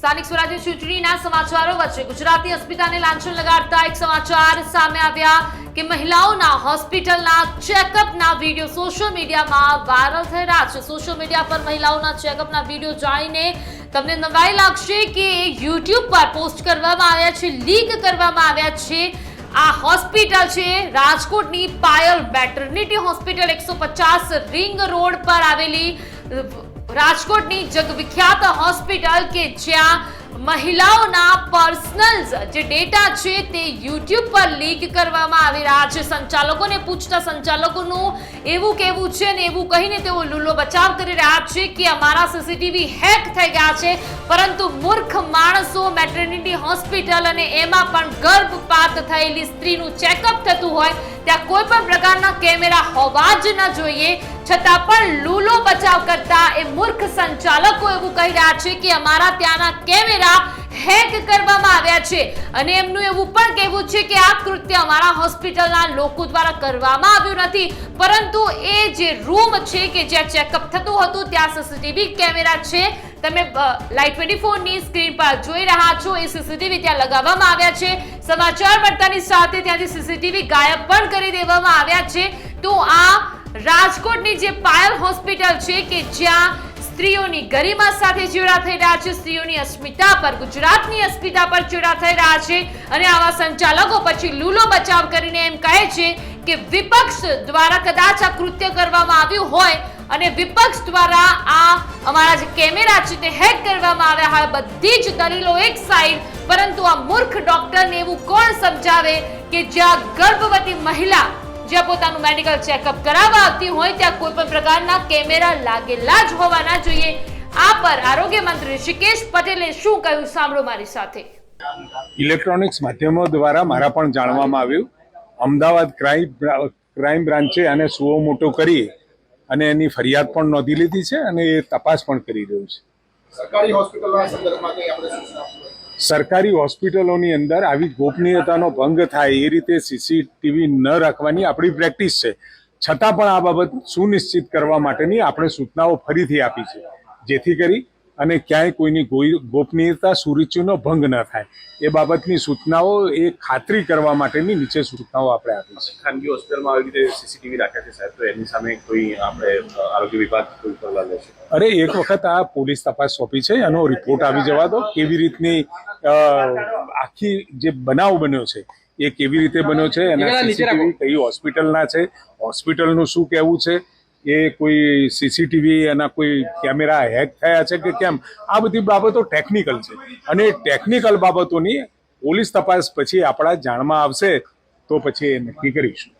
સ્થાનિક સ્વરાજ્ય ચૂંટણીના સમાચારો વચ્ચે ગુજરાતી અસ્મિતાને લાંછન લગાડતા એક સમાચાર સામે આવ્યા કે મહિલાઓના હોસ્પિટલના ચેકઅપના વીડિયો સોશિયલ મીડિયામાં વાયરલ થઈ રહ્યા છે. સોશિયલ મીડિયા પર મહિલાઓના ચેકઅપના વીડિયો જાણીને તમને નવાઈ લાગશે કે યુટ્યુબ પર પોસ્ટ કરવામાં આવ્યા છે લીક કરવામાં આવ્યા છે. આ હોસ્પિટલ છે રાજકોટની પાયલ વેટરનિટી હોસ્પિટલ એકસો પચાસ રિંગ રોડ પર આવેલી અ, રાજકોટની જગવિખ્યાત હોસ્પિટલ કે જ્યાં મહિલાઓના પર્સનલ જે ડેટા છે તે યુટ્યુબ પર લીક કરવામાં આવી રહ્યા છે. સંચાલકોને પૂછતા સંચાલકોનું એવું કહેવું છે ને એવું કહીને તેઓ લૂલો બચાવ કરી રહ્યા છે કે અમારા સીસીટીવી હેક થઈ ગયા છે. પરંતુ મૂર્ખ માણસો મેટર્નિટી હોસ્પિટલ અને એમાં પણ ગર્ભપાત થયેલી સ્ત્રીનું ચેકઅપ થતું હોય ત્યાં કોઈ પણ પ્રકારના કેમેરા હોવા જ ન જોઈએ. છતાં પણ લૂલો બચાવ કરતા એ મૂર્ખ સંચાલકો એવું કહી રહ્યા છે કે અમારા ત્યાંના કેમેરા હેક કરવામાં આવ્યા છે. અને એમનું એવું પણ કહેવું છે કે આ કૃત્ય અમારા હોસ્પિટલના લોકો દ્વારા કરવામાં આવ્યું નથી. પરંતુ એ જે રૂમ છે કે જ્યાં ચેકઅપ થતું હતું, ત્યાં સીસીટીવી કેમેરા છે. તમે લાઈટ ટ્વેન્ટી ફોરની સ્ક્રીન પર જોઈ રહ્યા છો. એ સીસીટીવી ત્યાં લગાવવામાં આવ્યા છે. સમાચાર મળતાની સાથે ત્યાંથી સીસીટીવી ગાયબ પણ કરી દેવામાં આવ્યા છે. તો આ રાજકોટની જે પાયલ હોસ્પિટલ છે કે જ્યાં સ્ત્રીઓની ગરિમા સાથે ચેડા થઈ રહ્યા છે, સ્ત્રીઓની અસ્મિતા પર, ગુજરાતની અસ્મિતા પર ચેડા થઈ રહ્યા છે અને આવા સંચાલકો પછી લૂલો બચાવ કરીને એમ કહે છે કે વિપક્ષ દ્વારા કદાચ આ કૃત્ય કરવામાં આવ્યું હોય અને વિપક્ષ દ્વારા આ અમારા જે કેમેરા છે તે હેક કરવામાં આવ્યા. હોય બધી જ દલીલો એક સાઈડ પરંતુ આ મૂર્ખ ડોક્ટરને એવું કોણ સમજાવે કે જ્યાં ગર્ભવતી મહિલા જ્યાં પોતાનું મેડિકલ ચેકઅપ કરાવવા આવતી હોય ત્યાં કોઈ પણ પ્રકારના કેમેરા લાગેલા જ હોવાના જોઈએ. આ પર આરોગ્ય મંત્રી ઋષિકેશ પટેલે શું કહ્યું? સાંભળો મારી સાથે. ઇલેક્ટ્રોનિક્સ માધ્યમો દ્વારા મારા પણ જાણવામાં આવ્યું. અમદાવાદ ક્રાઇમ ક્રાઇમ બ્રાન્ચે આને સુઓ મોટો કરી અને એની ફરિયાદ પણ નોંધી લીધી છે અને એ તપાસ પણ કરી રહ્યું છે. સરકારી હોસ્પિટલના સંદર્ભમાં કંઈ આપણે? સરકારી હોસ્પિટલોની અંદર આવી ગોપનીયતાનો ભંગ થાય, એ રીતે સીસીટીવી ન રાખવાની આપણી પ્રેક્ટિસ છે. છતાં પણ આ બાબત સુનિશ્ચિત કરવા માટેની આપણે સૂચનાઓ ફરીથી આપી છે. જેથી કરી અને ક્યાંય કોઈની ગોપનીયતા સુરુચિનો ભંગ ન થાય. એ બાબતની સૂચનાઓ એ ખાતરી કરવા માટેની નીચે સૂચનાઓ આપણે આપી છે. ખાનગી હોસ્પિટલમાં આવી રીતે સીસીટીવી રાખ્યા છે સાહેબ તો એની સામે કોઈ આપણે આરોગ્ય વિભાગ કોઈ પગલાં લેશે અરે એક વખત આ પોલીસ તપાસ સોંપી છે એનો રિપોર્ટ આવી જવા દો કેવી રીતની આખી જે બનાવ બન્યો છે એ કેવી રીતે બન્યો છે એના સીસીટીવી કઈ હોસ્પિટલના છે હોસ્પિટલનું શું કહેવું છે એ કોઈ સીસીટીવી એના કોઈ કેમેરા હેક થયા છે કે કેમ? આ બધી બાબતો ટેકનિકલ છે. અને ટેકનિકલ બાબતોની પોલીસ તપાસ પછી આપણા જાણમાં આવશે તો પછી એ નક્કી કરીશું.